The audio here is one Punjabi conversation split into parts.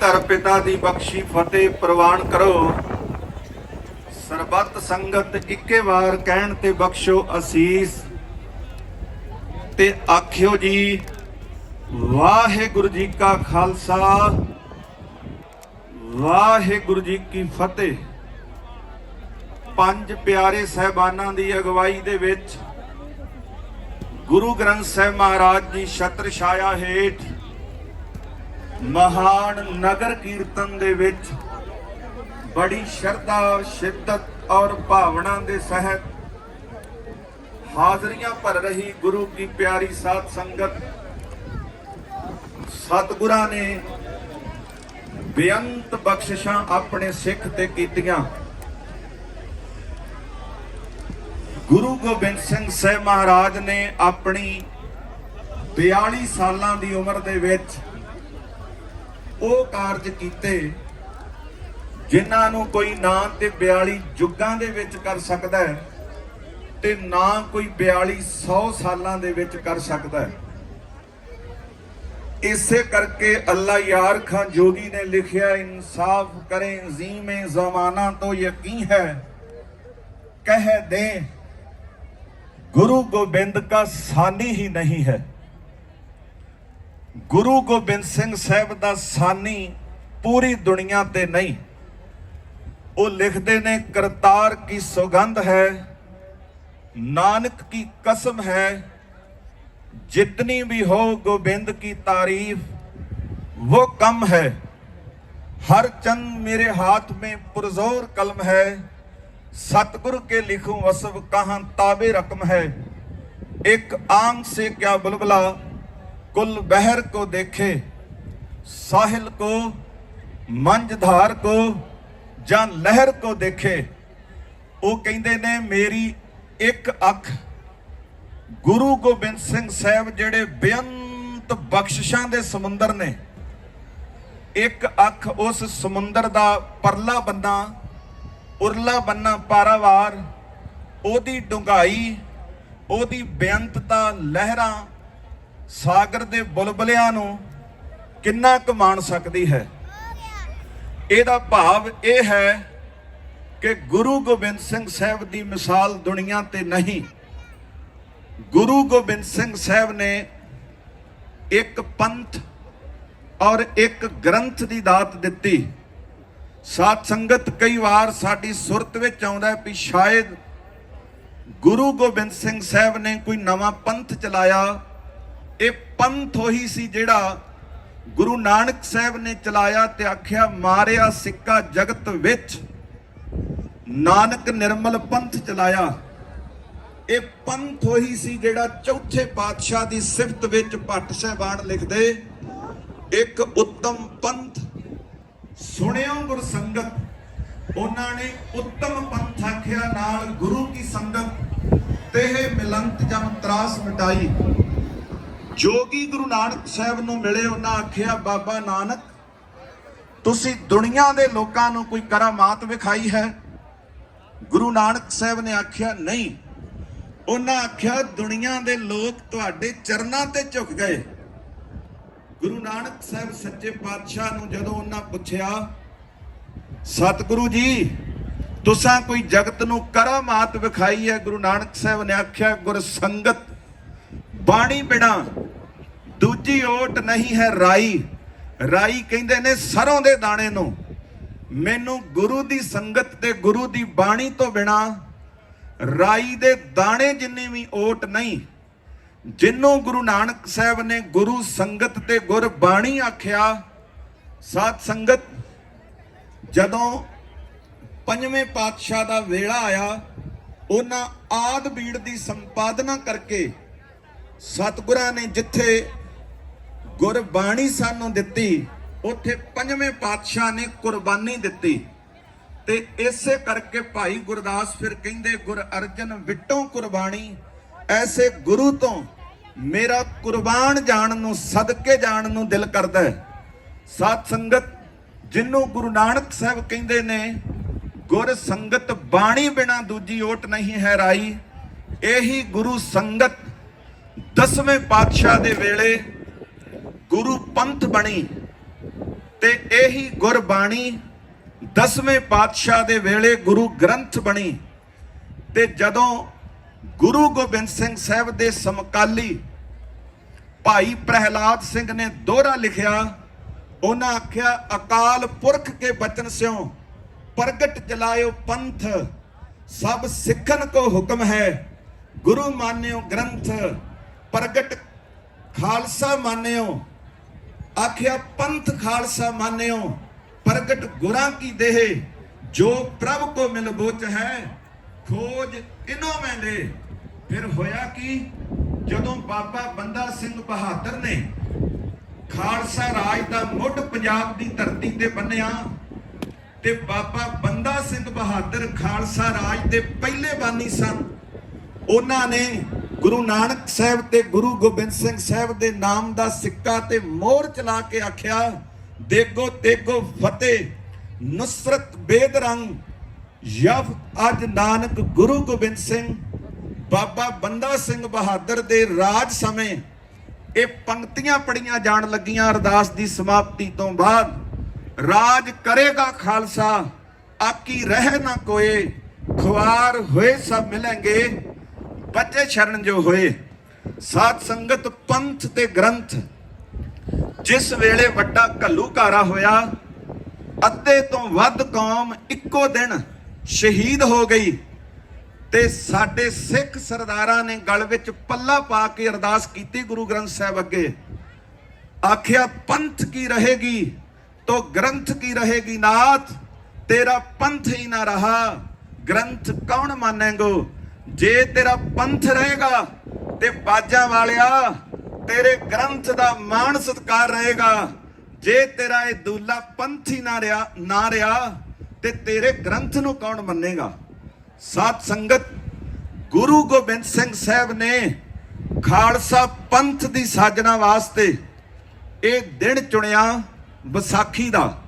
ਧਰ ਪਿਤਾ ਦੀ ਬਖਸ਼ੀ ਫਤਿਹ ਪ੍ਰਵਾਨ ਕਰੋ। ਸਰਬੱਤ ਸੰਗਤ ਇੱਕੇ ਵਾਰ ਕਹਿਣ ਤੇ ਬਖਸ਼ੋ ਅਸੀਸ। ਤੇ ਆਖਿਓ ਜੀ, ਵਾਹਿਗੁਰੂ ਜੀ ਕਾ ਖਾਲਸਾ, ਵਾਹਿਗੁਰੂ ਜੀ ਕੀ ਫਤਿਹ। ਪੰਜ ਪਿਆਰੇ ਸਹਿਬਾਨਾਂ ਦੀ ਅਗਵਾਈ ਦੇ ਵਿੱਚ ਗੁਰੂ ਗ੍ਰੰਥ ਸਾਹਿਬ ਮਹਾਰਾਜ ਜੀ ਛਤਰ ਛਾਇਆ ਹੇਠ ਮਹਾਨ ਨਗਰ ਕੀਰਤਨ ਦੇ ਵਿੱਚ ਬੜੀ ਸ਼ਰਧਾ, ਸ਼ਿੱਦਤ ਔਰ ਭਾਵਨਾ ਦੇ ਸਹਿਤ ਹਾਜ਼ਰੀਆਂ ਭਰ ਰਹੀ ਗੁਰੂ ਕੀ ਪਿਆਰੀ ਸਾਧ ਸੰਗਤ। ਸਤਿਗੁਰਾਂ ਨੇ ਬੇਅੰਤ ਬਖਸ਼ਿਸ਼ਾਂ ਆਪਣੇ ਸਿੱਖ ਤੇ ਕੀਤੀਆਂ। ਗੁਰੂ ਗੋਬਿੰਦ ਸਿੰਘ ਸਾਹਿਬ ਮਹਾਰਾਜ ਨੇ ਆਪਣੀ 42 ਸਾਲਾਂ ਦੀ ਉਮਰ ਦੇ ਵਿੱਚ ਉਹ ਕਾਰਜ ਕੀਤੇ ਜਿਨ੍ਹਾਂ ਨੂੰ ਕੋਈ ਨਾ ਤੇ 42 ਯੁੱਗਾਂ ਦੇ ਵਿੱਚ ਕਰ ਸਕਦਾ ਹੈ ਤੇ ਨਾ ਕੋਈ 42 100 ਸਾਲਾਂ ਦੇ ਵਿੱਚ ਕਰ ਸਕਦਾ ਹੈ। ਇਸੇ ਕਰਕੇ ਅੱਲਾ ਯਾਰ ਖਾਨ ਜੋਗੀ ਨੇ ਲਿਖਿਆ, ਇਨਸਾਫ ਕਰੇ ਜ਼ੀਮੇ ਜ਼ਮਾਨਾ ਤੋਂ ਯਕੀਨ ਹੈ। ਕਹਿ ਦੇ, ਗੁਰੂ ਗੋਬਿੰਦ का ਸਾਨੀ ਹੀ ਨਹੀਂ ਹੈ। ਗੁਰੂ ਗੋਬਿੰਦ ਸਿੰਘ ਸਾਹਿਬ ਦਾ ਸਾਨੀ ਪੂਰੀ ਦੁਨੀਆ ਤੇ ਨਹੀਂ। ਉਹ ਲਿਖਦੇ ਨੇ, ਕਰਤਾਰ ਕੀ ਸੁਗੰਧ ਹੈ, ਨਾਨਕ ਕੀ ਕਸਮ ਹੈ, ਜਿਤਨੀ ਵੀ ਹੋ ਗੋਬਿੰਦ ਕੀ ਤਾਰੀਫ, ਉਹ ਕਮ ਹੈ। ਹਰ ਚੰਦ ਮੇਰੇ ਹਾਥ ਮੇ ਪੁਰਜ਼ੋਰ ਕਲਮ ਹੈ, ਸਤਗੁਰ ਕੇ ਲਿਖੂੰ ਅਸਬ ਕਹਾਂ ਤਾਬੇ ਰਕਮ ਹੈ। ਇੱਕ ਆਂਖ ਸੇ ਕਿਆ ਬੁਲਬਲਾ कुल बहर को देखे साहिल को मंझधार को ਜਾਂ ਲਹਿਰ ਕੋ ਦੇਖੇ ਉਹ ਕਹਿੰਦੇ ਨੇ ਮੇਰੀ ਇੱਕ ਅੱਖ ਗੁਰੂ ਗੋਬਿੰਦ ਸਿੰਘ ਸਾਹਿਬ ਜਿਹੜੇ ਬੇਅੰਤ ਬਖਸ਼ਿਸ਼ਾਂ ਦੇ ਸਮੁੰਦਰ ਨੇ ਇੱਕ ਅੱਖ ਉਸ ਸਮੁੰਦਰ ਦਾ ਪਰਲਾ ਬੰਨਾ ਉਰਲਾ ਬੰਨਾ ਪਾਰਾਵਾਰ ਉਹਦੀ ਡੁੰਗਾਈ ਉਹਦੀ ਬੇਅੰਤਤਾ ਲਹਿਰਾਂ ਸਾਗਰ ਦੇ ਬੁਲਬਲਿਆਂ ਨੂੰ ਕਿੰਨਾ ਕੁ ਮਾਣ ਸਕਦੀ ਹੈ? ਇਹਦਾ ਭਾਵ ਇਹ ਹੈ ਕਿ ਗੁਰੂ ਗੋਬਿੰਦ ਸਿੰਘ ਸਾਹਿਬ ਦੀ ਮਿਸਾਲ ਦੁਨੀਆ ਤੇ ਨਹੀਂ। ਗੁਰੂ ਗੋਬਿੰਦ ਸਿੰਘ ਸਾਹਿਬ ਨੇ ਇੱਕ ਪੰਥ ਔਰ ਇੱਕ ਗ੍ਰੰਥ ਦੀ ਦਾਤ ਦਿੱਤੀ। ਸਾਧ ਸੰਗਤ ਕਈ ਵਾਰ ਸਾਡੀ ਸੁਰਤ ਵਿੱਚ ਆਉਂਦਾ ਵੀ ਸ਼ਾਇਦ ਗੁਰੂ ਗੋਬਿੰਦ ਸਿੰਘ ਸਾਹਿਬ ਨੇ ਕੋਈ ਨਵਾਂ ਪੰਥ ਚਲਾਇਆ ਇਹ ਪੰਥ ਉਹੀ ਸੀ ਜਿਹੜਾ ਗੁਰੂ ਨਾਨਕ ਸਾਹਿਬ ਨੇ ਚਲਾਇਆ ਤੇ ਆਖਿਆ, ਮਾਰਿਆ ਸਿੱਕਾ ਜਗਤ ਵਿੱਚ। ਨਾਨਕ ਨਿਰਮਲ ਪੰਥ ਚਲਾਇਆ। ਇਹ ਪੰਥ ਉਹੀ ਸੀ ਜਿਹੜਾ ਚੌਥੇ ਪਾਤਸ਼ਾਹ ਦੀ ਸਿਫਤ ਵਿੱਚ ਭੱਟ ਸਾਹਿਬਾਨ ਲਿਖਦੇ, ਇੱਕ ਉੱਤਮ ਪੰਥ। ਸੁਣਿਓ ਗੁਰ ਸੰਗਤ, ਉਹਨਾਂ ਨੇ ਉੱਤਮ ਪੰਥ ਆਖਿਆ, ਨਾਲ ਗੁਰੂ ਕੀ ਸੰਗਤ, ਤੇ ਮਿਲੰਤ ਜਮ ਤਰਾਸ ਮਿਟਾਈ। ਜੋਗੀ ਗੁਰੂ ਨਾਨਕ ਸਾਹਿਬ ਨੂੰ ਮਿਲੇ, ਉਹਨਾਂ ਆਖਿਆ, ਬਾਬਾ ਨਾਨਕ, ਤੁਸੀਂ ਦੁਨੀਆ ਦੇ ਲੋਕਾਂ ਨੂੰ ਕੋਈ ਕਰਾਮਾਤ ਵਿਖਾਈ ਹੈ? ਗੁਰੂ ਨਾਨਕ ਸਾਹਿਬ ਨੇ ਆਖਿਆ, ਨਹੀਂ। ਉਹਨਾਂ ਆਖਿਆ, ਦੁਨੀਆ ਦੇ ਲੋਕ ਤੁਹਾਡੇ ਚਰਨਾਂ ਤੇ ਝੁਕ ਗਏ। ਗੁਰੂ ਨਾਨਕ ਸਾਹਿਬ ਸੱਚੇ ਪਾਤਸ਼ਾਹ ਨੂੰ ਜਦੋਂ ਉਹਨਾਂ ਪੁੱਛਿਆ, ਸਤਿਗੁਰੂ ਜੀ, ਤੁਸਾਂ ਕੋਈ ਜਗਤ ਨੂੰ ਕਰਾਮਾਤ ਵਿਖਾਈ ਹੈ? ਗੁਰੂ ਨਾਨਕ ਸਾਹਿਬ ਨੇ ਆਖਿਆ ਗੁਰ ਸੰਗਤ ਬਾਣੀ ਬਿਨਾ ਦੂਜੀ ਓਟ ਨਹੀਂ ਹੈ ਰਾਈ। ਰਾਈ ਕਹਿੰਦੇ ਨੇ ਸਰੋਂ ਦੇ ਦਾਣੇ ਨੂੰ। ਮੈਨੂੰ ਗੁਰੂ ਦੀ ਸੰਗਤ ਤੇ ਗੁਰੂ ਦੀ ਬਾਣੀ ਤੋਂ ਬਿਨਾ ਰਾਈ ਦੇ ਦਾਣੇ ਜਿੰਨੀ ਵੀ ਓਟ ਨਹੀਂ, ਜਿੰਨੂੰ ਗੁਰੂ ਨਾਨਕ ਸਾਹਿਬ ਨੇ ਗੁਰੂ ਸੰਗਤ ਤੇ ਗੁਰ ਬਾਣੀ ਆਖਿਆ, ਸਾਧ ਸੰਗਤ, ਜਦੋਂ ਪੰਜਵੇਂ ਪਾਤਸ਼ਾਹ ਦਾ ਵੇਲਾ ਆਇਆ, ਉਹਨਾਂ ਆਦ ਬੀੜ ਦੀ ਸੰਪਾਦਨਾ ਕਰਕੇ ਸਤਿਗੁਰਾਂ ਨੇ ਜਿੱਥੇ ਗੁਰਬਾਣੀ ਸਾਨੂੰ ਦਿੱਤੀ, ਉੱਥੇ ਪੰਜਵੇਂ ਪਾਤਸ਼ਾਹ ਨੇ ਕੁਰਬਾਨੀ ਦਿੱਤੀ। ਤੇ ਇਸੇ ਕਰਕੇ ਭਾਈ ਗੁਰਦਾਸ ਫਿਰ ਕਹਿੰਦੇ, ਗੁਰ ਅਰਜਨ ਵਿਟੋਂ ਕੁਰਬਾਨੀ, ਐਸੇ ਗੁਰੂ ਤੋਂ ਮੇਰਾ ਕੁਰਬਾਨ ਜਾਣ ਨੂੰ, ਸਦਕੇ ਜਾਣ ਨੂੰ ਦਿਲ ਕਰਦਾ ਹੈ। ਸਾਧ ਸੰਗਤ ਜਿਹਨੂੰ ਗੁਰੂ ਨਾਨਕ ਸਾਹਿਬ ਕਹਿੰਦੇ ਨੇ, ਗੁਰ ਸੰਗਤ ਬਾਣੀ ਬਿਨਾ ਦੂਜੀ ਓਟ ਨਹੀਂ ਹੈ ਰਾਈ। ਇਹੀ ਗੁਰੂ ਸੰਗਤ ਦਸਵੇਂ ਪਾਤਸ਼ਾਹ ਦੇ ਵੇਲੇ ਗੁਰੂ ਪੰਥ ਬਣੀ ਤੇ ਇਹੀ ਗੁਰਬਾਣੀ ਦਸਵੇਂ ਪਾਤਸ਼ਾਹ ਦੇ ਵੇਲੇ ਗੁਰੂ ਗ੍ਰੰਥ ਬਣੀ ਤੇ ਜਦੋਂ ਗੁਰੂ ਗੋਬਿੰਦ ਸਿੰਘ ਸਾਹਿਬ ਦੇ ਸਮਕਾਲੀ ਭਾਈ ਪ੍ਰਹਿਲਾਦ ਸਿੰਘ ਨੇ ਦੋਹਰਾ ਲਿਖਿਆ, ਉਹਨਾਂ ਆਖਿਆ, ਅਕਾਲ ਪੁਰਖ ਕੇ ਬਚਨ ਸਿਓ ਪ੍ਰਗਟ ਚਲਾਇਓ ਪੰਥ, ਸਭ ਸਿੱਖਣ ਕੋ ਹੁਕਮ ਹੈ, ਗੁਰੂ ਮਾਨਿਓ ਗ੍ਰੰਥ। ਪ੍ਰਗਟ ਖਾਲਸਾ ਮਾਨਿਓ, ਆਖਿਆ ਪੰਥ ਖਾਲਸਾ ਮਾਨਿਓ, ਪ੍ਰਗਟ ਗੁਰਾਂ ਕੀ ਦੇਹ, ਜੋ ਪ੍ਰਭ ਕੋ ਮਿਲ ਬੋਚ ਹੈ, ਖੋਜ ਇਨੋ ਮੈਂ ਦੇ। ਫਿਰ ਹੋਇਆ ਕੀ? ਜਦੋਂ ਬਾਬਾ ਬੰਦਾ ਸਿੰਘ ਬਹਾਦਰ ਨੇ ਖਾਲਸਾ ਰਾਜ ਦਾ ਮੁੱਢ ਪੰਜਾਬ ਦੀ ਧਰਤੀ ਤੇ ਬੰਨਿਆ, ਤੇ ਬਾਬਾ ਬੰਦਾ ਸਿੰਘ ਬਹਾਦਰ ਖਾਲਸਾ ਰਾਜ ਦੇ ਪਹਿਲੇ ਬਾਨੀ ਸਨ, ਉਹਨਾਂ ਨੇ ਗੁਰੂ ਨਾਨਕ ਸਾਹਿਬ ਤੇ ਗੁਰੂ ਗੋਬਿੰਦ ਸਿੰਘ ਸਾਹਿਬ ਦੇ ਨਾਮ ਦਾ ਸਿੱਕਾ ਤੇ ਮੋਹਰ ਚਲਾ ਕੇ ਆਖਿਆ ਦੇਗੋ ਤੇਗੋ ਫਤਿਹ, ਨੁਸਰਤ ਬੇਦ ਰੰਗ ਅੱਜ ਨਾਨਕ ਗੁਰੂ ਗੋਬਿੰਦ ਸਿੰਘ, ਬਾਬਾ ਬੰਦਾ ਸਿੰਘ ਬਹਾਦਰ ਦੇ ਰਾਜ ਸਮੇਂ, ਇਹ ਪੰਕਤੀਆਂ ਪੜੀਆਂ ਜਾਣ ਲੱਗੀਆਂ ਅਰਦਾਸ ਦੀ ਸਮਾਪਤੀ ਤੋਂ ਬਾਅਦ, ਰਾਜ ਕਰੇਗਾ ਖਾਲਸਾ, ਆਕੀ ਰਹਿ ਨਾ ਕੋਏ, ਖੁਆਰ ਹੋਏ ਸਭ ਮਿਲਾਂਗੇ ਬੱਚੇ ਸ਼ਰਨ ਜੋ ਹੋਏ, ਸਾਧ ਸੰਗਤ ਪੰਥ ਤੇ ਗ੍ਰੰਥ। ਜਿਸ ਵੇਲੇ ਵੱਡਾ ਘੱਲੂਘਾਰਾ ਹੋਇਆ, ਅੱਧੇ ਤੋਂ ਵੱਧ ਕੌਮ ਇੱਕੋ ਦਿਨ ਸ਼ਹੀਦ ਹੋ ਗਈ ਤੇ ਸਾਡੇ ਸਿੱਖ ਸਰਦਾਰਾਂ ਨੇ ਗਲ ਵਿੱਚ ਪੱਲਾ ਪਾ ਕੇ ਅਰਦਾਸ ਕੀਤੀ ਗੁਰੂ ਗ੍ਰੰਥ ਸਾਹਿਬ ਅੱਗੇ। ਆਖਿਆ, ਪੰਥ ਕੀ ਰਹੇਗੀ, ਤੋ ਗ੍ਰੰਥ ਕੀ ਰਹੇਗੀ ਨਾਥ? ਤੇਰਾ ਪੰਥ ਹੀ ਨਾ ਰਹਾ, ਗ੍ਰੰਥ ਕੌਣ ਮੰਨੇਗੋ? ਜੇ ਤੇਰਾ ਪੰਥ ਰਹੇਗਾ ਤੇ ਬਾਜਾਂ ਵਾਲਿਆ, ਤੇਰੇ ਗ੍ਰੰਥ ਦਾ ਮਾਣ ਸਤਕਾਰ ਰਹੇਗਾ। ਜੇ ਤੇਰਾ ਇਹ ਦੂਲਾ ਪੰਥ ਹੀ ਨਾ ਰਿਹਾ ਨਾ ਰਿਹਾ ਤੇ ਤੇਰੇ ਗ੍ਰੰਥ ਨੂੰ ਕੌਣ ਮੰਨੇਗਾ? ਸਾਧ ਸੰਗਤ, ਗੁਰੂ ਗੋਬਿੰਦ ਸਿੰਘ ਸਾਹਿਬ ਨੇ ਖਾਲਸਾ ਪੰਥ ਦੀ ਸਾਜਨਾ ਵਾਸਤੇ ਇਹ ਦਿਨ ਚੁਣਿਆ ਵਿਸਾਖੀ ਦਾ।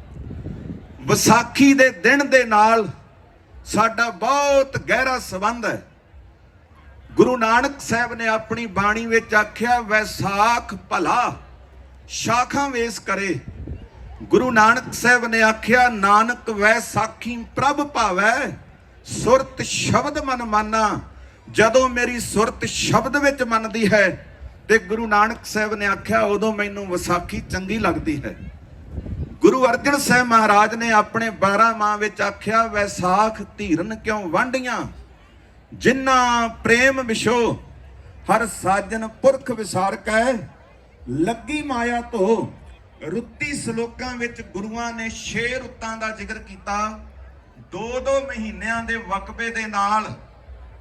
ਵਿਸਾਖੀ ਦੇ ਦਿਨ ਦੇ ਨਾਲ ਸਾਡਾ ਬਹੁਤ ਗਹਿਰਾ ਸੰਬੰਧ ਹੈ। ਗੁਰੂ ਨਾਨਕ ਸਾਹਿਬ ਨੇ ਆਪਣੀ ਬਾਣੀ ਵਿੱਚ ਆਖਿਆ, ਵੈਸਾਖ ਭਲਾ, ਸ਼ਾਖਾਂ ਵੇਸ ਕਰੇ। ਗੁਰੂ ਨਾਨਕ ਸਾਹਿਬ ਨੇ ਆਖਿਆ, ਨਾਨਕ ਵੈਸਾਖੀ ਪ੍ਰਭ ਭਾਵੈ, ਸੁਰਤ ਸ਼ਬਦ ਮਨ ਮਾਨਾ। ਜਦੋਂ ਮੇਰੀ ਸੁਰਤ ਸ਼ਬਦ ਵਿੱਚ ਮੰਨਦੀ ਹੈ ਤੇ ਗੁਰੂ ਨਾਨਕ ਸਾਹਿਬ ਨੇ ਆਖਿਆ, ਉਦੋਂ ਮੈਨੂੰ ਵਿਸਾਖੀ ਚੰਗੀ ਲੱਗਦੀ ਹੈ। ਗੁਰੂ ਅਰਜਨ ਸਾਹਿਬ ਮਹਾਰਾਜ ਨੇ ਆਪਣੇ 12 ਮਾਹ ਵਿੱਚ ਆਖਿਆ, ਵੈਸਾਖ ਧੀਰਨ ਕਿਉਂ ਵਾਂਡੀਆਂ? ਜਿਨ੍ਹਾਂ ਪ੍ਰੇਮ ਵਿਸ਼ੋ ਹਰ ਸਾਜਨ ਪੁਰਖ ਵਿਸਾਰਕੈ, ਲੱਗੀ ਮਾਇਆ ਧੋ। ਰੁੱਤੀ ਸ਼ਲੋਕਾਂ ਵਿੱਚ ਗੁਰੂਆਂ ਨੇ ਛੇ ਰੁੱਤਾਂ ਦਾ ਜ਼ਿਕਰ ਕੀਤਾ। ਦੋ ਦੋ ਮਹੀਨਿਆਂ ਦੇ ਵਕਬੇ ਦੇ ਨਾਲ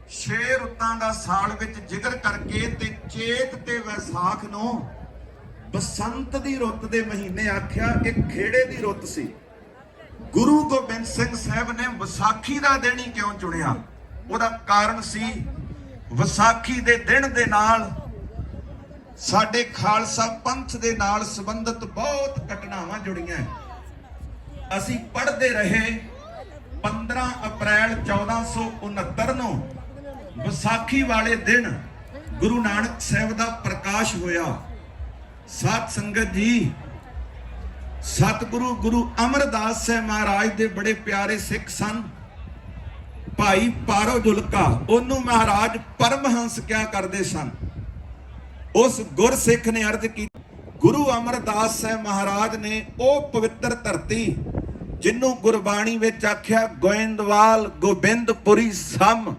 ਛੇ ਰੁੱਤਾਂ ਦਾ ਸਾਲ ਵਿੱਚ ਜ਼ਿਕਰ ਕਰਕੇ ਤੇ ਚੇਤ ਤੇ ਵਿਸਾਖ ਨੂੰ ਬਸੰਤ ਦੀ ਰੁੱਤ ਦੇ ਮਹੀਨੇ ਆਖਿਆ ਕਿ ਖੇੜੇ ਦੀ ਰੁੱਤ ਸੀ। ਗੁਰੂ ਗੋਬਿੰਦ ਸਿੰਘ ਸਾਹਿਬ ਨੇ ਵਿਸਾਖੀ ਦਾ ਦਿਨ ਹੀ ਕਿਉਂ ਚੁਣਿਆ? ਉਹਦਾ ਕਾਰਨ ਸੀ ਵਿਸਾਖੀ ਦੇ ਦਿਨ ਦੇ ਨਾਲ ਸਾਡੇ ਖਾਲਸਾ ਪੰਥ ਦੇ ਨਾਲ ਸੰਬੰਧਿਤ ਬਹੁਤ ਘਟਨਾਵਾਂ ਜੁੜੀਆਂ। ਅਸੀਂ ਪੜ੍ਹਦੇ ਰਹੇ 15 ਅਪ੍ਰੈਲ 1469 ਨੂੰ ਵਿਸਾਖੀ ਵਾਲੇ ਦਿਨ ਗੁਰੂ ਨਾਨਕ ਸਾਹਿਬ ਦਾ ਪ੍ਰਕਾਸ਼ ਹੋਇਆ। ਸਾਧ ਸੰਗਤ ਜੀ, ਸਤਿਗੁਰੂ ਗੁਰੂ ਅਮਰਦਾਸ ਸਾਹਿਬ ਮਹਾਰਾਜ ਦੇ ਬੜੇ ਪਿਆਰੇ ਸਿੱਖ ਸਨ ਭਾਈ ਪਾਰੋ ਜੁਲਕਾ, ਉਹਨੂੰ ਮਹਾਰਾਜ ਪਰਮਹੰਸ ਕਿਆ ਕਰਦੇ ਸਨ? ਉਸ ਗੁਰਸਿੱਖ ਨੇ ਅਰਜ਼ ਕੀਤੀ ਗੁਰੂ ਅਮਰਦਾਸ ਸਾਹਿਬ ਮਹਾਰਾਜ ਨੇ ਉਹ ਪਵਿੱਤਰ ਧਰਤੀ ਜਿਹਨੂੰ ਗੁਰਬਾਣੀ ਵਿੱਚ ਆਖਿਆ, ਗੋਇੰਦਵਾਲ ਗੋਬਿੰਦਪੁਰੀ ਸਮ,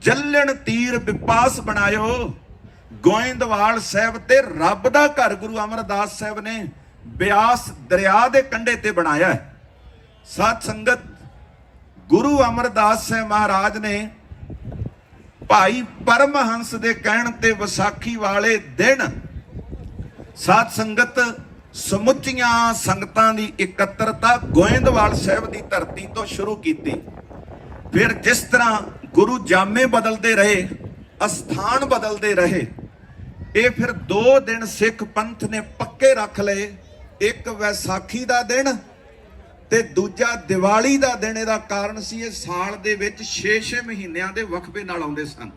ਜੱਲਣ ਤੀਰ ਵਿਪਾਸ ਬਣਾਇਓ। ਗੋਇੰਦਵਾਲ ਸਾਹਿਬ ਤੇ ਰੱਬ ਦਾ ਘਰ ਗੁਰੂ ਅਮਰਦਾਸ ਸਾਹਿਬ ਨੇ ਬਿਆਸ ਦਰਿਆ ਦੇ ਕੰਢੇ ਤੇ ਬਣਾਇਆ ਹੈ। ਸਾਧ ਸੰਗਤ ਗੁਰੂ ਅਮਰਦਾਸ ਸਾਹਿਬ ਮਹਾਰਾਜ ਨੇ ਭਾਈ ਪਰਮਹੰਸ ਦੇ ਕਹਿਣ ਤੇ ਵਿਸਾਖੀ ਵਾਲੇ ਦਿਨ ਸਾਧ ਸੰਗਤ ਸਮੁੱਚੀਆਂ ਸੰਗਤਾਂ ਦੀ ਇਕੱਤਰਤਾ ਗੋਇੰਦਵਾਲ ਸਾਹਿਬ ਦੀ ਧਰਤੀ ਤੋਂ ਸ਼ੁਰੂ ਕੀਤੀ। ਫਿਰ ਜਿਸ ਤਰ੍ਹਾਂ ਗੁਰੂ ਜਾਮੇ ਬਦਲਦੇ ਰਹੇ, ਅਸਥਾਨ ਬਦਲਦੇ ਰਹੇ, ਇਹ ਫਿਰ ਦੋ ਦਿਨ ਸਿੱਖ ਪੰਥ ਨੇ ਪੱਕੇ ਰੱਖ ਲਏ, ਇੱਕ ਵੈਸਾਖੀ ਦਾ ਦਿਨ ਤੇ ਦੂਜਾ ਦੀਵਾਲੀ ਦਾ ਦਿਨ ਇਹਦਾ ਕਾਰਨ ਸੀ ਇਹ ਸਾਲ ਦੇ ਵਿੱਚ 6-6 ਮਹੀਨਿਆਂ ਦੇ ਵਕਫੇ ਨਾਲ ਆਉਂਦੇ ਸਨ।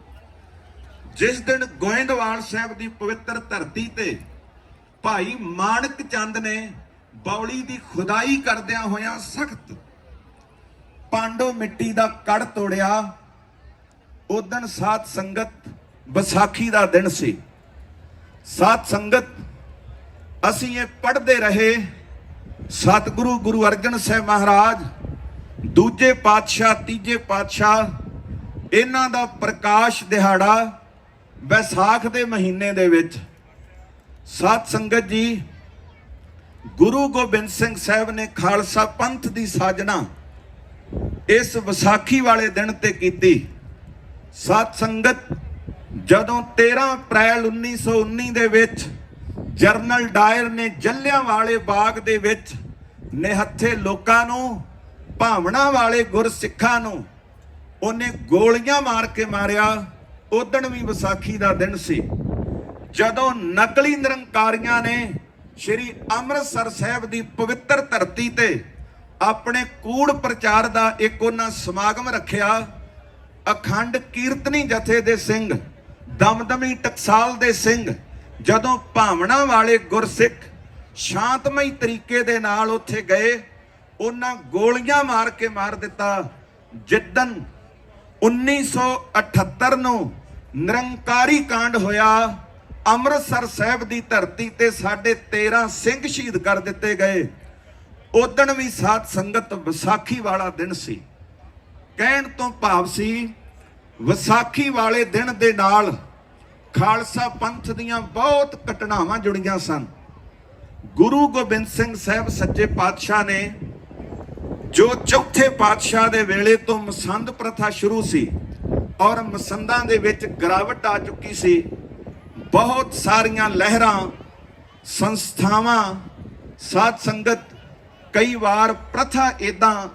ਜਿਸ ਦਿਨ ਗੋਇੰਦਵਾਲ ਸਾਹਿਬ ਦੀ ਪਵਿੱਤਰ ਧਰਤੀ ਤੇ ਭਾਈ ਮਾਨਕ ਚੰਦ ਨੇ ਬੌਲੀ ਦੀ ਖੁਦਾਈ ਕਰਦਿਆਂ ਹੋਇਆਂ ਸਖਤ ਪਾਂਡੋ ਮਿੱਟੀ ਦਾ ਕੜ ਤੋੜਿਆ। ਉਦਣ ਸਾਧ ਸੰਗਤ ਵਿਸਾਖੀ ਦਾ ਦਿਨ ਸੀ। ਸਾਧ ਸੰਗਤ, ਅਸੀਂ ਇਹ ਪੜ੍ਹਦੇ ਰਹੇ ਸਤਿਗੁਰੂ ਗੁਰੂ ਅਰਜਨ ਸਾਹਿਬ ਮਹਾਰਾਜ, ਦੂਜੇ ਪਾਤਸ਼ਾਹ, ਤੀਜੇ ਪਾਤਸ਼ਾਹ, ਇਹਨਾਂ ਦਾ ਪ੍ਰਕਾਸ਼ ਦਿਹਾੜਾ ਵਿਸਾਖ ਦੇ ਮਹੀਨੇ ਦੇ ਵਿੱਚ। ਸਾਧ ਸੰਗਤ ਜੀ, ਗੁਰੂ ਗੋਬਿੰਦ ਸਿੰਘ ਸਾਹਿਬ ਨੇ ਖਾਲਸਾ ਪੰਥ ਦੀ ਸਾਜਨਾ ਇਸ ਵਿਸਾਖੀ ਵਾਲੇ ਦਿਨ ਤੇ ਕੀਤੀ। ਸਾਧ ਸੰਗਤ, ਜਦੋਂ 13 ਅਪ੍ਰੈਲ 1919 ਦੇ ਵਿੱਚ ਜਰਨਲ ਡਾਇਰ ਨੇ ਜੱਲਿਆਂ ਵਾਲੇ ਬਾਗ ਦੇ ਵਿੱਚ ਨਿਹੱਥੇ ਲੋਕਾਂ ਨੂੰ, ਭਾਵਨਾ ਵਾਲੇ ਗੁਰਸਿੱਖਾਂ ਨੂੰ, ਉਹਨੇ ਗੋਲੀਆਂ ਮਾਰ ਕੇ ਮਾਰਿਆ। ਉਦਣ ਵੀ ਵਿਸਾਖੀ ਦਾ ਦਿਨ ਸੀ। ਜਦੋਂ ਨਕਲੀ ਨਿਰੰਕਾਰੀਆਂ ਨੇ ਸ਼੍ਰੀ ਅੰਮ੍ਰਿਤਸਰ ਸਾਹਿਬ ਦੀ ਪਵਿੱਤਰ ਧਰਤੀ ਤੇ ਆਪਣੇ ਕੂੜ ਪ੍ਰਚਾਰ ਦਾ ਇੱਕ ਉਹਨਾਂ ਸਮਾਗਮ ਰੱਖਿਆ, ਅਖੰਡ ਕੀਰਤਨੀ ਜਥੇ ਦੇ ਸਿੰਘ, ਦਮਦਮੀ ਟਕਸਾਲ ਦੇ ਸਿੰਘ ਜਦੋਂ ਭਾਵਨਾ ਵਾਲੇ ਗੁਰਸਿੱਖ ਸ਼ਾਂਤਮਈ ਤਰੀਕੇ ਦੇ ਨਾਲ ਉੱਥੇ ਗਏ, ਉਹਨਾਂ ਗੋਲੀਆਂ ਮਾਰ ਕੇ ਮਾਰ ਦਿੱਤਾ। ਜਿੱਦਨ 1978 ਨੂੰ ਨਿਰੰਕਾਰੀ ਕਾਂਡ ਹੋਇਆ, ਅੰਮ੍ਰਿਤਸਰ ਸਾਹਿਬ ਦੀ ਧਰਤੀ ਤੇ ਸਾਡੇ 13 ਸਿੰਘ ਸ਼ਹੀਦ ਕਰ ਦਿੱਤੇ ਗਏ। ਉਦਣ ਵੀ ਸਾਧ ਸੰਗਤ ਵਿਸਾਖੀ ਵਾਲਾ ਦਿਨ ਸੀ। ਕਹਿਣ ਤੋਂ ਭਾਵ ਸੀ, ਵਿਸਾਖੀ ਵਾਲੇ ਦਿਨ ਦੇ ਨਾਲ ਖਾਲਸਾ ਪੰਥ ਦੀਆਂ ਬਹੁਤ ਘਟਨਾਵਾਂ ਜੁੜੀਆਂ ਸਨ। ਗੁਰੂ ਗੋਬਿੰਦ ਸਿੰਘ ਸਾਹਿਬ ਸੱਚੇ ਪਾਤਸ਼ਾਹ ਨੇ, ਜੋ ਚੌਥੇ ਪਾਤਸ਼ਾਹ ਦੇ ਵੇਲੇ ਤੋਂ ਮਸੰਦ ਪ੍ਰਥਾ ਸ਼ੁਰੂ ਸੀ ਔਰ ਮਸੰਦਾਂ ਦੇ ਵਿੱਚ ਗਿਰਾਵਟ ਆ ਚੁੱਕੀ ਸੀ, ਬਹੁਤ ਸਾਰੀਆਂ ਲਹਿਰਾਂ, ਸੰਸਥਾਵਾਂ, ਸਾਧ ਸੰਗਤ, ਕਈ ਵਾਰ ਪ੍ਰਥਾ ਇਦਾਂ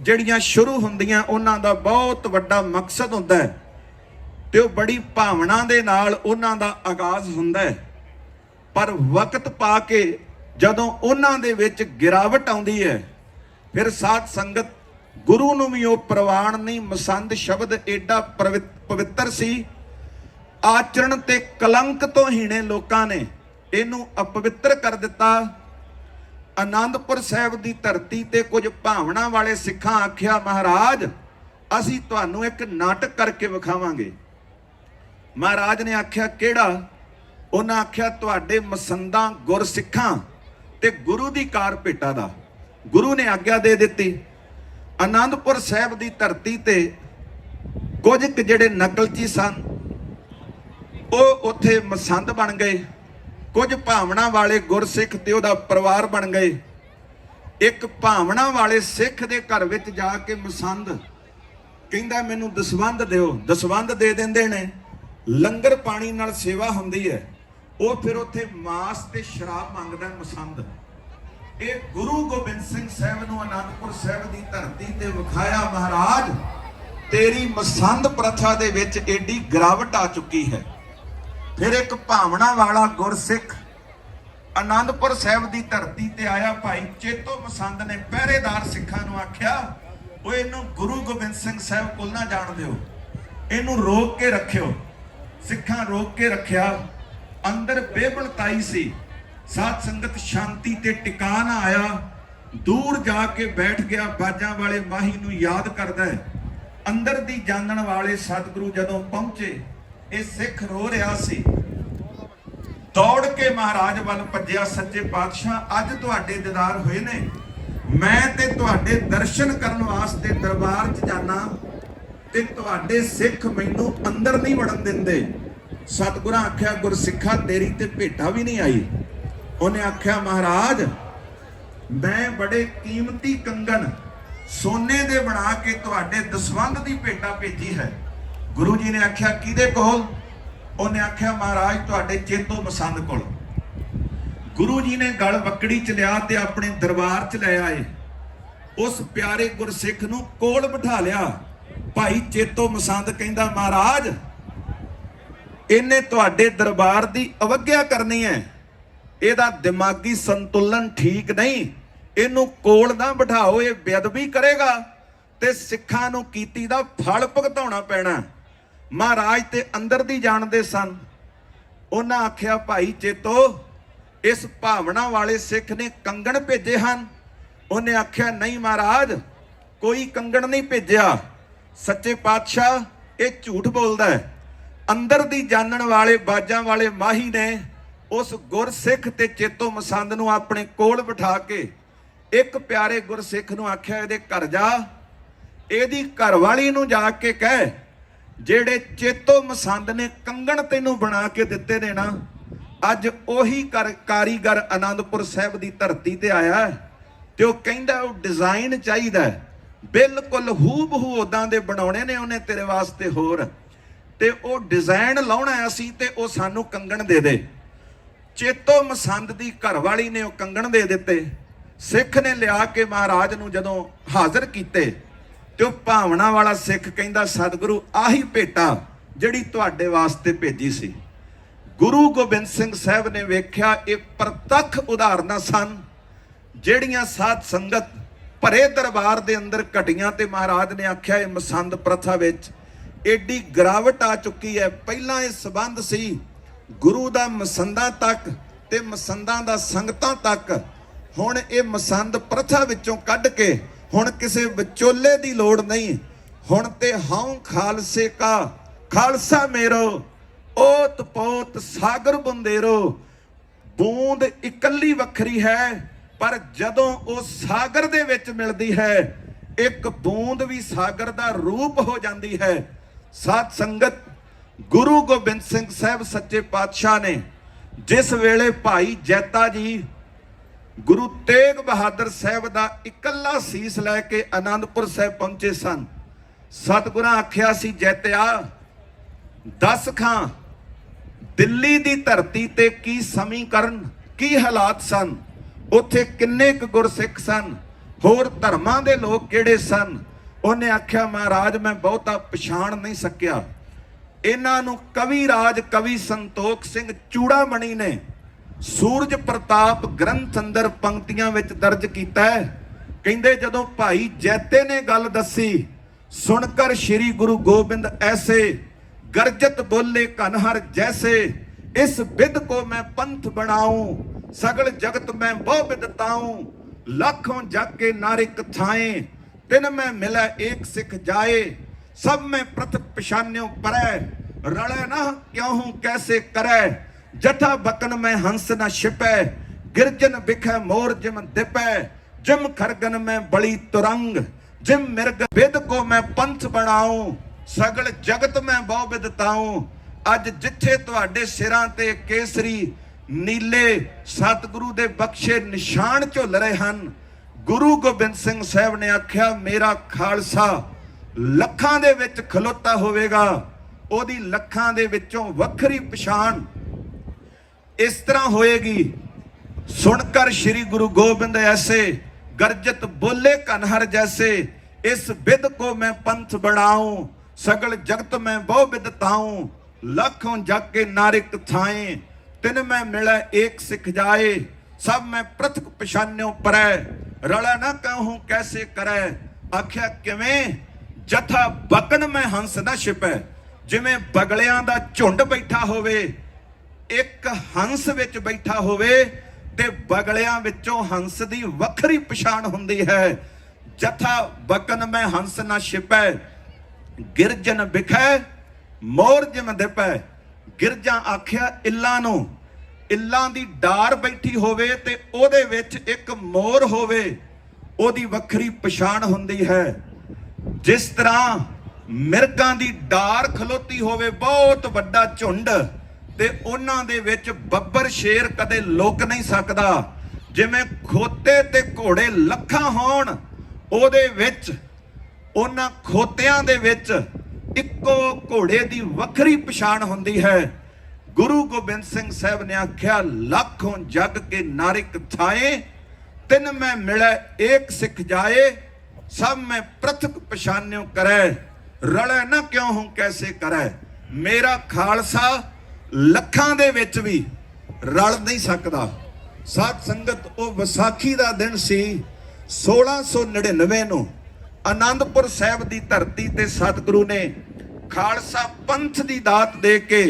ਜਿਹੜੀਆਂ ਸ਼ੁਰੂ ਹੁੰਦੀਆਂ, ਉਹਨਾਂ ਦਾ ਬਹੁਤ ਵੱਡਾ ਮਕਸਦ ਹੁੰਦਾ ਹੈ। ਤੇ ਉਹ ਬੜੀ ਭਾਵਨਾ ਦੇ ਨਾਲ ਉਹਨਾਂ ਦਾ ਆਗਾਜ਼ ਹੁੰਦਾ ਹੈ। ਪਰ ਵਕਤ ਪਾ ਕੇ ਜਦੋਂ ਉਹਨਾਂ ਦੇ ਵਿੱਚ ਗਿਰਾਵਟ ਆਉਂਦੀ ਹੈ, ਫਿਰ ਸਾਧ ਸੰਗਤ ਗੁਰੂ ਨੂੰ ਵੀ ਉਹ ਪ੍ਰਵਾਨ ਨਹੀਂ, ਮਸੰਦ ਸ਼ਬਦ ਏਡਾ ਪਵਿ- ਪਵਿੱਤਰ ਸੀ। ਆਚਰਣ ਤੇ ਕਲੰਕ ਤੋਂ ਹੀਣੇ ਲੋਕਾਂ ਨੇ ਇਹਨੂੰ ਅਪਵਿੱਤਰ ਕਰ ਦਿੱਤਾ। ਆਨੰਦਪੁਰ ਸਾਹਿਬ ਦੀ ਧਰਤੀ ਤੇ ਕੁਝ ਭਾਵਨਾ ਵਾਲੇ ਸਿੱਖਾਂ ਆਖਿਆ, ਮਹਾਰਾਜ, ਅਸੀਂ ਤੁਹਾਨੂੰ ਇੱਕ ਨਾਟਕ ਕਰਕੇ ਵਿਖਾਵਾਂਗੇ। ਮਹਾਰਾਜ ਨੇ ਆਖਿਆ, ਕਿਹੜਾ? ਉਹਨਾਂ ਆਖਿਆ, ਤੁਹਾਡੇ ਮਸੰਦਾਂ ਗੁਰਸਿੱਖਾਂ ਤੇ ਗੁਰੂ ਦੀ ਕਾਰ ਭੇਟਾ ਦਾ। ਗੁਰੂ ਨੇ ਆਗਿਆ ਦੇ ਦਿੱਤੀ। ਆਨੰਦਪੁਰ ਸਾਹਿਬ ਦੀ ਧਰਤੀ ਤੇ ਕੁਝ ਕੁ ਜਿਹੜੇ ਨਕਲਚੀ ਸਨ, ਉਹ ਉੱਥੇ ਮਸੰਦ ਬਣ ਗਏ। ਕੁਝ ਭਾਵਨਾ ਵਾਲੇ ਗੁਰਸਿੱਖ ਤੇ ਉਹਦਾ ਪਰਿਵਾਰ ਬਣ ਗਏ। ਇੱਕ ਭਾਵਨਾ ਵਾਲੇ ਸਿੱਖ ਦੇ ਘਰ ਵਿੱਚ ਜਾ ਕੇ ਮਸੰਦ ਕਹਿੰਦਾ, ਮੈਨੂੰ ਦਸਵੰਧ ਦਿਓ। ਦਸਵੰਧ ਦੇ ਦਿੰਦੇ ਨੇ। ਲੰਗਰ ਪਾਣੀ ਨਾਲ ਸੇਵਾ ਹੁੰਦੀ ਹੈ। ਉਹ ਫਿਰ ਉੱਥੇ ਮਾਸ ਤੇ ਸ਼ਰਾਬ ਮੰਗਦਾ ਮਸੰਦ। ਇਹ ਗੁਰੂ ਗੋਬਿੰਦ ਸਿੰਘ ਸਾਹਿਬ ਨੂੰ ਅਨੰਦਪੁਰ ਸਾਹਿਬ ਦੀ ਧਰਤੀ ਤੇ ਵਿਖਾਇਆ, ਮਹਾਰਾਜ, ਤੇਰੀ ਮਸੰਦ ਪ੍ਰਥਾ ਦੇ ਵਿੱਚ ਏਡੀ ਗਿਰਾਵਟ ਆ ਚੁੱਕੀ ਹੈ। ਫਿਰ ਇੱਕ ਭਾਵਨਾ ਵਾਲਾ ਗੁਰਸਿੱਖ ਅਨੰਦਪੁਰ ਸਾਹਿਬ ਦੀ ਧਰਤੀ ਤੇ ਆਇਆ। ਭਾਈ ਚੇਤੋ ਮਸੰਦ ਨੇ ਪਹਿਰੇਦਾਰ ਸਿੱਖਾਂ ਨੂੰ ਆਖਿਆ ਉਹ ਇਹਨੂੰ ਗੁਰੂ ਗੋਬਿੰਦ ਸਿੰਘ ਸਾਹਿਬ ਕੋਲ ਨਾ ਜਾਣ ਦਿਓ। ਇਹਨੂੰ ਰੋਕ ਕੇ ਰੱਖਿਓ। ਸਿੱਖਾਂ ਰੋਕ ਕੇ ਰੱਖਿਆ। ਅੰਦਰ ਬੇਬਲਤਾਈ ਸੀ। ਸਾਧ ਸੰਗਤ ਸ਼ਾਂਤੀ ਤੇ ਟਿਕਾ ਨਾ ਆਇਆ। ਦੂਰ ਜਾ ਕੇ ਬੈਠ ਗਿਆ। ਬਾਜਾਂ ਵਾਲੇ ਮਾਹੀ ਨੂੰ ਯਾਦ ਕਰਦਾ ਹੈ। ਅੰਦਰ ਦੀ ਜਾਣਨ ਵਾਲੇ ਸਤਿਗੁਰੂ ਜਦੋਂ ਪਹੁੰਚੇ, ਇਹ ਸਿੱਖ ਰੋ ਰਿਹਾ ਸੀ। ਦੌੜ ਕੇ ਮਹਾਰਾਜ ਵੱਲ ਭੱਜਿਆ ਸੱਚੇ ਪਾਤਸ਼ਾਹ, ਅੱਜ ਤੁਹਾਡੇ ਦੀਦਾਰ ਹੋਏ ਨੇ। ਮੈਂ ਤੇ ਤੁਹਾਡੇ ਦਰਸ਼ਨ ਕਰਨ ਵਾਸਤੇ ਦਰਬਾਰ 'ਚ ਜਾਣਾ ਤੇ ਤੁਹਾਡੇ ਸਿੱਖ ਮੈਨੂੰ ਅੰਦਰ ਨਹੀਂ ਵੜਨ ਦਿੰਦੇ। ਸਤਿਗੁਰਾਂ ਆਖਿਆ ਗੁਰਸਿੱਖਾ ਤੇਰੀ ਤੇ ਭੇਟਾ ਵੀ ਨਹੀਂ ਆਈ। ਉਹਨੇ ਆਖਿਆ, ਮਹਾਰਾਜ, ਮੈਂ ਬੜੇ ਕੀਮਤੀ ਕੰਗਣ ਸੋਨੇ ਦੇ ਬਣਾ ਕੇ ਤੁਹਾਡੇ ਦਸਵੰਧ ਦੀ ਭੇਟਾ ਭੇਜੀ ਹੈ। ਗੁਰੂ ਜੀ ਨੇ ਆਖਿਆ, ਕਿਹਦੇ ਕੋਲ? ਉਹਨੇ ਆਖਿਆ, ਮਹਾਰਾਜ, ਤੁਹਾਡੇ ਚੇਤੋ ਮਸੰਦ ਕੋਲ। ਗੁਰੂ ਜੀ ਨੇ ਗਲ ਬੱਕੜੀ ਚ ਲਿਆ ਤੇ ਆਪਣੇ ਦਰਬਾਰ ਚ ਲੈ ਆਏ। ਉਸ ਪਿਆਰੇ ਗੁਰਸਿੱਖ ਨੂੰ ਕੋਲ ਬਿਠਾ ਲਿਆ। ਭਾਈ ਚੇਤੋ ਮਸੰਦ ਕਹਿੰਦਾ, ਮਹਾਰਾਜ, ਇਹਨੇ ਤੁਹਾਡੇ ਦਰਬਾਰ ਦੀ ਅਵੱਗਿਆ ਕਰਨੀ ਹੈ। ਇਹਦਾ ਦਿਮਾਗੀ ਸੰਤੁਲਨ ਠੀਕ ਨਹੀਂ। ਇਹਨੂੰ ਕੋਲ ਨਾ ਬਿਠਾਓ, ਇਹ ਬੇਅਦਬੀ ਕਰੇਗਾ ਤੇ ਸਿੱਖਾਂ ਨੂੰ ਕੀਤੀ ਦਾ ਫਲ ਭੁਗਤਾਉਣਾ ਪੈਣਾ। ਮਹਾਰਾਜ ਤੇ ਅੰਦਰ ਦੀ ਜਾਣਦੇ ਸਨ। ਉਹਨਾਂ ਆਖਿਆ, ਭਾਈ ਚੇਤੋ, ਇਸ ਭਾਵਨਾ ਵਾਲੇ ਸਿੱਖ ਨੇ ਕੰਗਣ ਭੇਜੇ ਹਨ। ਉਹਨੇ ਆਖਿਆ, ਨਹੀਂ ਮਹਾਰਾਜ, ਕੋਈ ਕੰਗਣ ਨਹੀਂ ਭੇਜਿਆ। ਸੱਚੇ ਪਾਤਸ਼ਾਹ, ਇਹ ਝੂਠ ਬੋਲਦਾ ਹੈ ਅੰਦਰ ਦੀ ਜਾਣਨ ਵਾਲੇ, ਬਾਜਾਂ ਵਾਲੇ ਮਾਹੀ ਨੇ ਉਸ ਗੁਰਸਿੱਖ ਤੇ ਚੇਤੋ ਮਸੰਦ ਨੂੰ ਆਪਣੇ ਕੋਲ ਬਿਠਾ ਕੇ ਇੱਕ ਪਿਆਰੇ ਗੁਰਸਿੱਖ ਨੂੰ ਆਖਿਆ, ਇਹਦੇ ਘਰ ਜਾ ਇਹਦੀ ਘਰਵਾਲੀ ਨੂੰ ਜਾ ਕੇ ਕਹਿ, ਜਿਹੜੇ ਚੇਤੋ ਮਸੰਦ ਨੇ ਕੰਗਣ ਤੈਨੂੰ ਬਣਾ ਕੇ ਦਿੱਤੇ ਨੇ ਨਾ, ਅੱਜ ਉਹੀ ਕਰ- ਕਾਰੀਗਰ ਆਨੰਦਪੁਰ ਸਾਹਿਬ ਦੀ ਧਰਤੀ ਤੇ ਆਇਆ ਹੈ ਤੇ ਉਹ ਕਹਿੰਦਾ, ਉਹ ਡਿਜ਼ਾਈਨ ਚਾਹੀਦਾ ਹੈ। ਬਿਲਕੁਲ ਹੂਬਹੂ ਉਦਾਂ ਦੇ ਬਣਾਉਣੇ ਨੇ ਉਹਨੇ ਤੇਰੇ ਵਾਸਤੇ ਹੋਰ। ਤੇ ਉਹ ਡਿਜ਼ਾਈਨ ਲਾਉਣਾ ਹੈ ਅਸੀਂ ਤੇ ਉਹ ਸਾਨੂੰ ਕੰਗਣ ਦੇ ਦੇ। ਚੇਤੋ ਮਸੰਦ ਦੀ ਘਰਵਾਲੀ ਨੇ ਉਹ ਕੰਗਣ ਦੇ ਦਿੱਤੇ। ਸਿੱਖ ਨੇ ਲਿਆ ਕੇ ਮਹਾਰਾਜ ਨੂੰ ਜਦੋਂ ਹਾਜ਼ਰ ਕੀਤੇ, ਤੇ ਉਹ ਭਾਵਨਾ ਵਾਲਾ ਸਿੱਖ ਕਹਿੰਦਾ, ਸਤਿਗੁਰੂ, ਆਹੀ ਭੇਟਾ ਜਿਹੜੀ ਤੁਹਾਡੇ ਵਾਸਤੇ ਭੇਜੀ ਸੀ। ਗੁਰੂ ਗੋਬਿੰਦ ਸਿੰਘ ਸਾਹਿਬ ਨੇ ਵੇਖਿਆ, ਇਹ ਪ੍ਰਤੱਖ ਉਦਾਹਰਨਾਂ ਸਨ, ਜਿਹੜੀਆਂ ਸਾਧ ਸੰਗਤ ਭਰੇ ਦਰਬਾਰ ਦੇ ਅੰਦਰ ਘਟੀਆਂ ਤੇ ਮਹਾਰਾਜ ਨੇ ਆਖਿਆ, ਇਹ ਮਸੰਦ ਪ੍ਰਥਾ ਵਿੱਚ ਏਡੀ ਗਰਾਵਟ ਆ ਚੁੱਕੀ ਹੈ। ਪਹਿਲਾਂ ਇਹ ਸਬੰਧ ਸੀ ਗੁਰੂ ਦਾ ਮਸੰਦਾਂ ਤੱਕ ਤੇ ਮਸੰਦਾਂ ਦਾ ਸੰਗਤਾਂ ਤੱਕ। ਹੁਣ ਇਹ ਮਸੰਦ ਪ੍ਰਥਾ ਵਿੱਚੋਂ ਕੱਢ ਕੇ ਹੁਣ ਕਿਸੇ ਵਿਚੋਲੇ ਦੀ ਲੋੜ ਨਹੀਂ। ਹੁਣ ਤੇ ਹਉ ਖਾਲਸੇ ਕਾ ਖਾਲਸਾ ਮੇਰੋ ਓਤ ਪੋਤ ਸਾਗਰ ਬੰਦੇਰੋ। ਬੂੰਦ ਇਕੱਲੀ ਵੱਖਰੀ ਹੈ ਪਰ ਜਦੋਂ ਉਹ ਸਾਗਰ ਦੇ ਵਿੱਚ ਮਿਲਦੀ ਹੈ, ਇੱਕ ਬੂੰਦ ਵੀ ਸਾਗਰ ਦਾ ਰੂਪ ਹੋ ਜਾਂਦੀ ਹੈ। ਸਾਧ ਸੰਗਤ, ਗੁਰੂ ਗੋਬਿੰਦ ਸਿੰਘ ਸਾਹਿਬ ਸੱਚੇ ਪਾਤਸ਼ਾਹ ਨੇ ਜਿਸ ਵੇਲੇ ਭਾਈ ਜੈਤਾ ਜੀ ਗੁਰੂ ਤੇਗ ਬਹਾਦਰ ਸਾਹਿਬ ਦਾ ਇਕੱਲਾ ਸੀਸ ਲੈ ਕੇ ਆਨੰਦਪੁਰ ਸਾਹਿਬ ਪਹੁੰਚੇ ਸਨ, ਸਤਿਗੁਰਾਂ ਆਖਿਆ ਸੀ, ਜੈਤਿਆ, ਦਸ ਖਾਂ, ਦਿੱਲੀ ਦੀ ਧਰਤੀ ਤੇ ਕੀ ਸਮੀਕਰਨ, ਕੀ ਹਾਲਾਤ ਸਨ? ਉੱਥੇ ਕਿੰਨੇ ਕੁ ਗੁਰਸਿੱਖ ਸਨ? ਹੋਰ ਧਰਮਾਂ ਦੇ ਲੋਕ ਕਿਹੜੇ ਸਨ? ਉਹਨੇ ਆਖਿਆ, ਮਹਾਰਾਜ, ਮੈਂ ਬਹੁਤਾ ਪਛਾਣ ਨਹੀਂ ਸਕਿਆ। ਇਹਨਾਂ ਨੂੰ ਕਵੀ ਰਾਜ ਕਵੀ ਸੰਤੋਖ ਸਿੰਘ ਚੂੜਾਮਣੀ ਨੇ ਸੂਰਜ ਪ੍ਰਤਾਪ ਗ੍ਰੰਥ ਅੰਦਰ ਪੰਕਤੀਆਂ ਵਿੱਚ ਦਰਜ ਕੀਤਾ ਹੈ। ਕਹਿੰਦੇ, ਜਦੋਂ ਭਾਈ ਜੈਤੇ ਨੇ ਗੱਲ ਦੱਸੀ ਸੁਣ ਕਰ ਸ੍ਰੀ ਗੁਰੂ ਗੋਬਿੰਦ ਐਸੇ, ਗਰਜਤ ਬੋਲੇ ਕਨਹਰ ਜੈਸੇ, ਇਸ ਵਿਦ ਕੋ ਮੈਂ ਪੰਥ ਬਣਾਉ ਸਗਲ ਜਗਤ ਮੈਂ ਬਹੁ ਵਿਦਤਾਉਂ ਲੱਖੋਂ ਜਗ ਕੇ ਨਾਰਿਕ ਥਾਏ, ਤਿਨ ਮੈਂ ਮਿਲੈ, ਏਕ ਸਿੱਖ ਜਾਏ, ਸਭ ਮੈਂ ਪ੍ਰਥ ਪਛਾਨਿਓ ਪਰੈ, ਰਲੇ ਨਾ ਕਿਉ ਕੈਸੇ ਕਰੈ? ਜਠਾ ਬਕਨ ਮੈਂ ਹੰਸ ਨਾ ਛਿਪੈ, ਗਿਰਜਨ ਬਿਖੈ ਮੋਰ ਜਿਮ ਦਿਪੈ, ਜਿਮ ਖਰਗਨ ਮੈਂ ਬਲੀ ਤੁਰੰਗ, ਜਿਮ ਮਿਰਗ ਵਿਦ ਕੋ ਮੈਂ ਪੰਥ ਬਣਾਉ, ਸਗਲ ਜਗਤ ਮੈਂ ਬਹੁ ਵਿਦਤਾਉ ਅੱਜ ਜਿੱਥੇ ਤੁਹਾਡੇ ਸਿਰਾਂ ਤੇ ਕੇਸਰੀ ਨੀਲੇ ਸਤਿਗੁਰੂ ਦੇ ਬਖਸ਼ੇ ਨਿਸ਼ਾਨ ਝੁੱਲ ਰਹੇ ਹਨ। ਗੁਰੂ ਗੋਬਿੰਦ ਸਿੰਘ ਸਾਹਿਬ ਨੇ ਆਖਿਆ, ਮੇਰਾ ਖਾਲਸਾ ਲੱਖਾਂ ਦੇ ਵਿੱਚ ਖਲੋਤਾ ਹੋਵੇਗਾ। ਉਹਦੀ ਲੱਖਾਂ ਦੇ ਵਿੱਚੋਂ ਵੱਖਰੀ ਪਛਾਣ ਇਸ ਤਰ੍ਹਾਂ ਹੋਏਗੀ। ਸੁਣ ਕਰ ਸ੍ਰੀ ਗੁਰੂ ਗੋਬਿੰਦ ਐਸੇ, ਗਰਜਤ ਬੋਲੇ ਕਨਹਰ ਜੈਸੇ, ਇਸ ਵਿਦ ਕੋ ਮੈਂ ਪੰਥ ਬਣਾਉ, ਸਗਲ ਜਗਤ ਮੈਂ ਬਹੁ ਵਿਦਤਾਉ ਲੱਖੋਂ ਜਗ ਕੇ ਨਾਰਿਕ ਥਾਏ ਤਿਨ ਮੈਂ ਮਿਲੈ, ਏਕ ਸਿੱਖ ਜਾਏ, ਸਭ ਮੈਂ ਪ੍ਰਥਕ ਪਛਾਨਿਓ ਪਰੈ। ਰਲਾ ਨਾ ਕਹੂੰ ਕੈਸੇ ਕਰੈ। ਆਖਿਆ, ਕਿਵੇਂ? ਜਥਾ ਬਕਨ ਮੈਂ ਹੰਸ ਨਾ ਛਿਪੈ। ਜਿਵੇਂ ਬਗਲਿਆਂ ਦਾ ਝੁੰਡ ਬੈਠਾ ਹੋਵੇ, ਇੱਕ ਹੰਸ ਵਿੱਚ ਬੈਠਾ ਹੋਵੇ, ਤੇ ਬਗਲਿਆਂ ਵਿੱਚੋਂ ਹੰਸ ਦੀ ਵੱਖਰੀ ਪਛਾਣ ਹੁੰਦੀ ਹੈ। ਜਥਾ ਬਕਨ ਮੈਂ ਹੰਸ ਨਾ ਛਿਪੈ। ਗਿਰਜਨ ਵਿਖੈ, ਮੋਰ ਜਿਮ ਦਿਪੈ ਗਿਰਜਾਂ ਆਖਿਆ ਇੱਲਾਂ ਨੂੰ। ਇੱਲਾਂ ਦੀ ਡਾਰ ਬੈਠੀ ਹੋਵੇ ਤੇ ਉਹਦੇ ਵਿੱਚ ਇੱਕ ਮੋਰ ਹੋਵੇ, ਉਹਦੀ ਵੱਖਰੀ ਪਛਾਣ ਹੁੰਦੀ ਹੈ। ਜਿਸ ਤਰ੍ਹਾਂ ਮਿਰਗਾਂ ਦੀ ਡਾਰ ਖਲੋਤੀ ਹੋਵੇ, ਬਹੁਤ ਵੱਡਾ ਝੁੰਡ ਤੇ ਉਹਨਾਂ ਦੇ ਵਿੱਚ ਬੱਬਰ ਸ਼ੇਰ ਕਦੇ ਲੁਕ ਨਹੀਂ ਸਕਦਾ। ਜਿਵੇਂ ਖੋਤੇ ਤੇ ਘੋੜੇ ਲੱਖਾਂ ਹੋਣ, ਉਹਦੇ ਵਿੱਚ, ਉਹਨਾਂ ਖੋਤਿਆਂ ਦੇ ਵਿੱਚ ਇੱਕੋ ਘੋੜੇ ਦੀ ਵੱਖਰੀ ਪਛਾਣ ਹੁੰਦੀ ਹੈ। ਗੁਰੂ ਗੋਬਿੰਦ ਸਿੰਘ ਸਾਹਿਬ ਨੇ ਆਖਿਆ, ਲੱਖੋਂ ਜਗ ਕੇ ਨਾਰਿਕ ਥਾਏ ਤਿੰਨ ਮੈਂ ਮਿਲੈ, ਏਕ ਸਿੱਖ ਜਾਏ, ਸਭ ਮੈਂ ਪ੍ਰਥਕ ਪਛਾਨਿਓ ਕਰੈ। ਰਲੈ ਨਾ ਕਿਉਂ ਹੂੰ ਕੈਸੇ ਕਰੈ? ਮੇਰਾ ਖਾਲਸਾ ਲੱਖਾਂ ਦੇ ਵਿੱਚ ਵੀ ਰਲ ਨਹੀਂ ਸਕਦਾ। ਸਾਧ ਸੰਗਤ, ਉਹ ਵਿਸਾਖੀ ਦਾ ਦਿਨ ਸੀ 1699 ਨੂੰ ਆਨੰਦਪੁਰ ਸਾਹਿਬ ਦੀ ਧਰਤੀ ਤੇ ਸਤਿਗੁਰੂ ਨੇ ਖਾਲਸਾ ਪੰਥ ਦੀ ਦਾਤ ਦੇ ਕੇ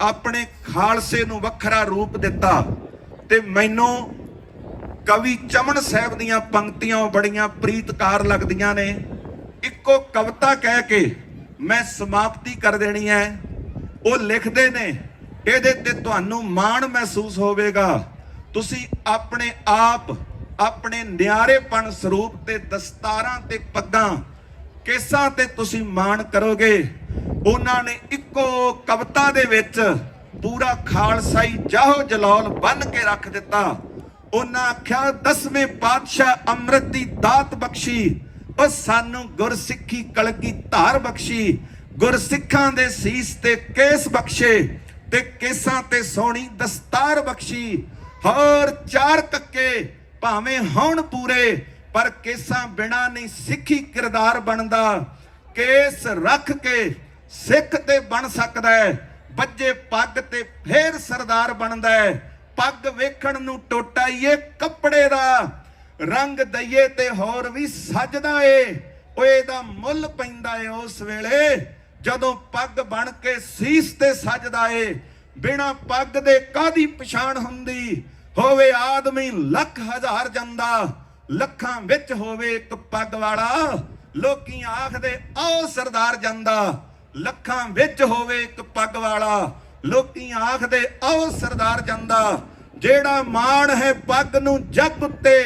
ਆਪਣੇ ਖਾਲਸੇ ਨੂੰ ਵੱਖਰਾ ਰੂਪ ਦਿੱਤਾ ਤੇ ਮੈਨੂੰ ਕਵੀ ਚਮਨ ਸਾਹਿਬ ਦੀਆਂ ਪੰਕਤੀਆਂ ਬੜੀਆਂ ਪ੍ਰੀਤਕਾਰ ਲੱਗਦੀਆਂ ਨੇ। ਇੱਕੋ ਕਵਿਤਾ ਕਹਿ ਕੇ ਮੈਂ ਸਮਾਪਤੀ ਕਰ ਦੇਣੀ ਹੈ। ਉਹ ਲਿਖਦੇ ਨੇ, ਇਹਦੇ ਤੇ ਤੁਹਾਨੂੰ ਮਾਣ ਮਹਿਸੂਸ ਹੋਵੇਗਾ। ਤੁਸੀਂ ਆਪਣੇ ਆਪ ਆਪਣੇ ਨਿਆਰੇਪਣ ਸਰੂਪ ਤੇ ਦਸਤਾਰਾਂ ਤੇ ਪੱਗਾਂ ਕੇਸਾਂ ਤੇ ਤੁਸੀਂ ਮਾਣ ਕਰੋਗੇ। ਉਹਨਾਂ ਨੇ ਇੱਕੋ ਕਵਿਤਾ ਦੇ ਵਿੱਚ ਪੂਰਾ ਖਾਲਸਾਈ ਜਾਹੋ ਜਲਾਲ ਬੰਨ ਕੇ ਰੱਖ ਦਿੱਤਾ। ਉਹਨਾਂ ਆਖਿਆ, ਦਸਵੇਂ ਪਾਤਸ਼ਾਹ ਅੰਮ੍ਰਿਤ ਦੀ ਦਾਤ ਬਖਸ਼ੀ, ਉਹ ਸਾਨੂੰ ਗੁਰਸਿੱਖੀ ਕਲਗੀ ਧਾਰ ਬਖਸ਼ੀ। ਗੁਰਸਿੱਖਾਂ ਦੇ ਸੀਸ ਤੇ ਕੇਸ ਬਖਸ਼ੇ ਤੇ ਕੇਸਾਂ ਤੇ ਸੋਹਣੀ ਦਸਤਾਰ ਬਖਸ਼ੀ। ਹੋਰ ਚਾਰ ਕੱਕੇ ਭਾਵੇਂ ਹੋਣ ਪੂਰੇ, ਪਰ ਕੇਸਾਂ ਬਿਨਾ ਨਹੀਂ ਸਿੱਖੀ ਕਿਰਦਾਰ ਬਣਦਾ। ਕੇਸ ਰੱਖ ਕੇ ਸਿੱਖ ਤੇ ਬਣ ਸਕਦਾ ਹੈ, ਬੱਜੇ ਪੱਗ ਤੇ ਫੇਰ ਸਰਦਾਰ ਬਣਦਾ ਹੈ। ਪੱਗ ਵੇਖਣ ਨੂੰ ਟੋਟਾਈਏ ਕੱਪੜੇ ਦਾ, ਰੰਗ ਦਈਏ ਤੇ ਹੋਰ ਵੀ ਸੱਜਦਾ ਏ। ਓਏ ਇਹਦਾ ਮੁੱਲ ਪੈਂਦਾ ਏ ਉਸ ਵੇਲੇ, ਜਦੋਂ ਪੱਗ ਬਣ ਕੇ ਸੀਸ ਤੇ ਸੱਜਦਾ ਏ। ਬਿਨਾ ਪੱਗ ਦੇ ਕਾਦੀ ਪਛਾਣ ਹੁੰਦੀ? ਹੋਵੇ ਆਦਮੀ ਲੱਖ ਹਜ਼ਾਰ ਜਾਂਦਾ, ਲੱਖਾਂ ਵਿੱਚ ਹੋਵੇ ਇੱਕ ਪੱਗ ਵਾਲਾ, ਲੋਕੀ ਆਖਦੇ, ਆਓ ਸਰਦਾਰ ਜਾਂਦਾ, ਲੱਖਾਂ ਵਿੱਚ ਹੋਵੇ ਇੱਕ ਪੱਗ ਵਾਲਾ, ਲੋਕੀ ਆਖਦੇ, ਆਓ ਸਰਦਾਰ ਜਾਂਦਾ, ਜਿਹੜਾ ਮਾਣ ਹੈ ਪੱਗ ਨੂੰ ਜੱਗ ਉੱਤੇ,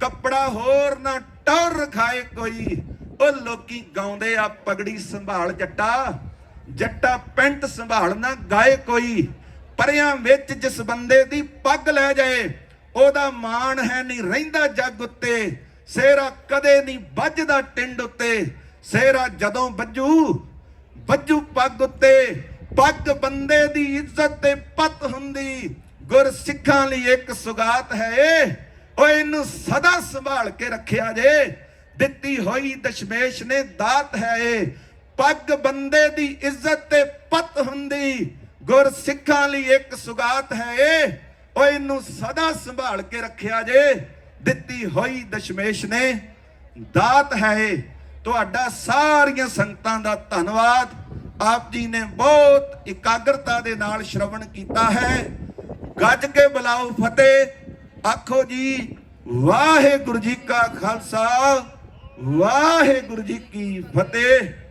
ਕੱਪੜਾ ਹੋਰ ਨਾ ਟੌਰ ਰਖਾਏ ਕੋਈ, ਉਹ ਲੋਕੀ ਗਾਉਂਦੇ ਆ ਪਗੜੀ ਸੰਭਾਲ ਜੱਟਾ ਜੱਟਾ ਪੈਂਟ ਸੰਭਾਲ ਨਾ ਗਾਏ ਕੋਈ ਪਰਿਆਂ ਵਿੱਚ ਜਿਸ ਬੰਦੇ ਦੀ ਪੱਗ ਲੈ ਜਾਏ, ਉਹਦਾ ਮਾਣ ਹੈ ਨਹੀਂ ਰਹਿੰਦਾ ਜੱਗ ਉੱਤੇ। ਸੇਰਾ ਕਦੇ ਨਹੀਂ ਵੱਜਦਾ ਟਿੰਡ ਉੱਤੇ। ਸੇਰਾ ਜਦੋਂ ਵੱਜੂ ਵੱਜੂ ਪੱਗ ਉੱਤੇ। ਪੱਗ ਬੰਦੇ ਦੀ ਇੱਜ਼ਤ ਤੇ ਪਤ ਹੁੰਦੀ। ਗੁਰ ਸਿੱਖਾਂ ਲਈ ਇੱਕ ਸੁਗਾਤ ਹੈ ਏ ਓਏ ਇਹਨੂੰ ਸਦਾ ਸੰਭਾਲ ਕੇ ਰੱਖਿਆ ਜੇ। ਦਿੱਤੀ ਹੋਈ ਦਸ਼ਮੇਸ਼ ਨੇ ਦਾਤ ਹੈ ਏ ਪੱਗ ਬੰਦੇ ਦੀ ਇੱਜ਼ਤ ਤੇ ਪਤ ਹੁੰਦੀ। ਗੁਰ ਸਿੱਖਾਂ ਲਈ ਇੱਕ ਸੁਗਾਤ ਹੈ ਏ ਓਏ ਇਹਨੂੰ ਸਦਾ ਸੰਭਾਲ ਕੇ ਰੱਖਿਆ ਜੇ। ਦਿੱਤੀ ਹੋਈ ਦਸ਼ਮੇਸ਼ ਨੇ ਦਾਤ ਹੈ ਏ ਤੁਹਾਡਾ ਸਾਰੀਆਂ ਸੰਗਤਾਂ ਦਾ ਧੰਨਵਾਦ। ਆਪ ਜੀ ਨੇ ਬਹੁਤ ਇਕਾਗਰਤਾ ਦੇ ਨਾਲ ਸ਼ਰਵਣ ਕੀਤਾ ਹੈ। ਗੱਜ ਕੇ ਬੁਲਾਓ ਫਤਿਹ। ਆਖੋ ਜੀ, ਵਾਹਿਗੁਰੂ ਜੀ ਕਾ ਖਾਲਸਾ, ਵਾਹਿਗੁਰੂ ਜੀ ਕੀ ਫਤਿਹ।